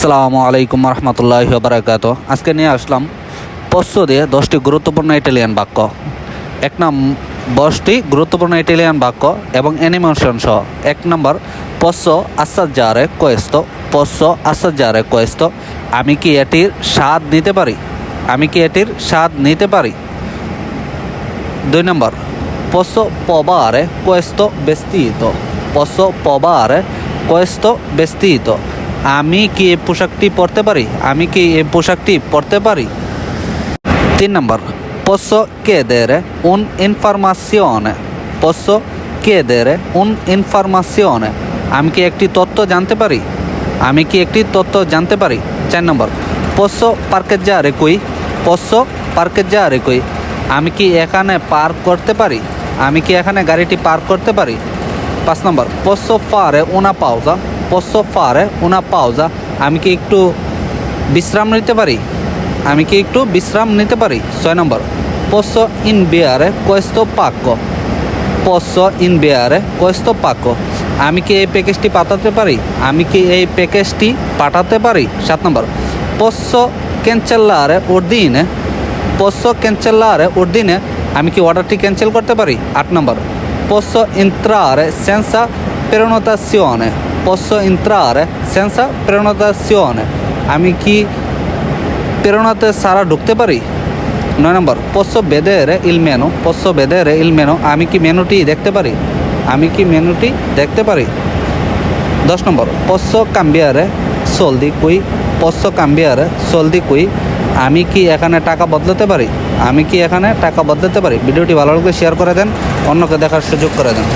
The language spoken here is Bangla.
আসসালামু আলাইকুম রহমতুল্লাহ বারাকাত আজকে নিয়ে আসলাম পশ্চ দিয়ে দশটি গুরুত্বপূর্ণ ইটালিয়ান বাক্য। এক নাম দশটি গুরুত্বপূর্ণ ইটালিয়ান বাক্য এবং অ্যানিমেশন সহ। এক নম্বর পশ্চ আসাজ্জারে কোয়েস্ত পশ্চ আসাজ্জারে কোয়েস্ত আমি কি এটির স্বাদ নিতে পারি? আমি কি এটির স্বাদ নিতে পারি? দুই নম্বর, posso provare questo vestito? Posso provare questo vestito? আমি কি এই পোশাকটি পরতে পারি? আমি কি এই পোশাকটি পরতে পারি? তিন নম্বর posso chiedere un'informazione posso chiedere un'informazione আমি কি একটি তথ্য জানতে পারি? আমি কি একটি তথ্য জানতে পারি? চার নম্বর posso parcheggiare qui posso parcheggiare qui আমি কি এখানে পার্ক করতে পারি? আমি কি এখানে গাড়িটি পার্ক করতে পারি? পাঁচ নম্বর পোসো ফারে উনা পাউজা পোসো ফারে উনা পাউজা আমি কি একটু বিশ্রাম নিতে পারি? আমি কি একটু বিশ্রাম নিতে পারি? ছয় নম্বর পোসো ইন বিয়ারে কয়েস্তো পাক্য পোসো ইন বিয়ারে কয়েস্তো পাক্য আমি কি এই প্যাকেজটি পাঠাতে পারি? আমি কি এই প্যাকেজটি পাঠাতে পারি? সাত নম্বর পোসো ক্যান্সেলারে উর্দিনে পোসো ক্যান্সেলারে উর্দিনে আমি কি অর্ডারটি ক্যান্সেল করতে পারি? আট নম্বর posso entrare senza prenotazione posso entrare senza prenotazione আমি কি প্রেরণাতে সারা ঢুকতে পারি নয় নম্বর posso vedere il menu posso vedere il menu আমি কি মেনুটি দেখতে পারি আমি কি মেনুটি দেখতে পারি দশ নম্বর posso cambiare soldi qui posso cambiare soldi qui আমি কি এখানে টাকা বদলাতে পারি? আমি কি এখানে টাকা বদলাতে পারি? ভিডিওটি ভালো লাগলে শেয়ার করে দেন, অন্যকে দেখার সুযোগ করে দেন।